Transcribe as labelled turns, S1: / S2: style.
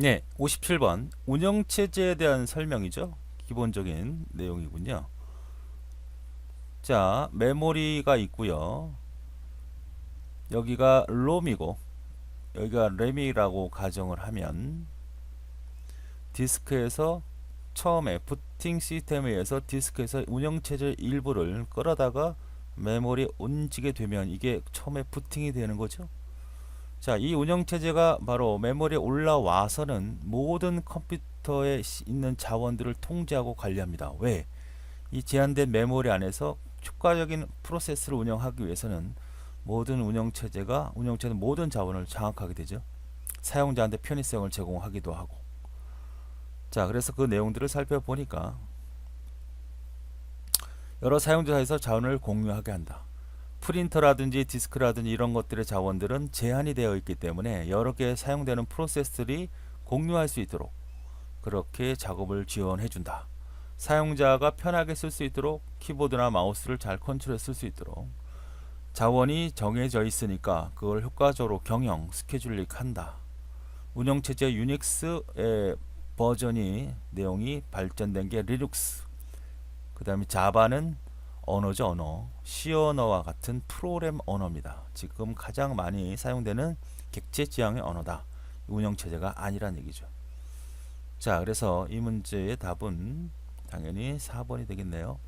S1: 네, 57번 운영체제에 대한 설명이죠. 기본적인 내용이군요. 자, 메모리가 있고요. 여기가 롬이고 여기가 램이라고 가정을 하면 디스크에서 처음에 부팅 시스템에 의해서 디스크에서 운영체제 일부를 끌어다가 메모리에 옮기게 되면 이게 처음에 부팅이 되는 거죠. 자, 이 운영체제가 바로 메모리에 올라와서는 모든 컴퓨터에 시- 있는 자원들을 통제하고 관리합니다. 왜? 이 제한된 메모리 안에서 효과적인 프로세스를 운영하기 위해서는 모든 운영체제가 운영체제 모든 자원을 장악하게 되죠. 사용자한테 편의성을 제공하기도 하고. 자, 그래서 그 내용들을 살펴보니까 여러 사용자에서 자원을 공유하게 한다. 프린터라든지 디스크라든지 이런 것들의 자원들은 제한이 되어 있기 때문에 여러 개 사용되는 프로세스들이 공유할 수 있도록 그렇게 작업을 지원해 준다. 사용자가 편하게 쓸 수 있도록 키보드나 마우스를 잘 컨트롤해 쓸 수 있도록 자원이 정해져 있으니까 그걸 효과적으로 경영, 스케줄링 한다. 운영체제 유닉스의 버전이 내용이 발전된 게 리눅스. 그 다음에 자바는 언어죠 언어. C 언어와 같은 프로그램 언어입니다. 지금 가장 많이 사용되는 객체 지향의 언어다. 운영 체제가 아니란 얘기죠. 자 그래서 이 문제의 답은 당연히 4번이 되겠네요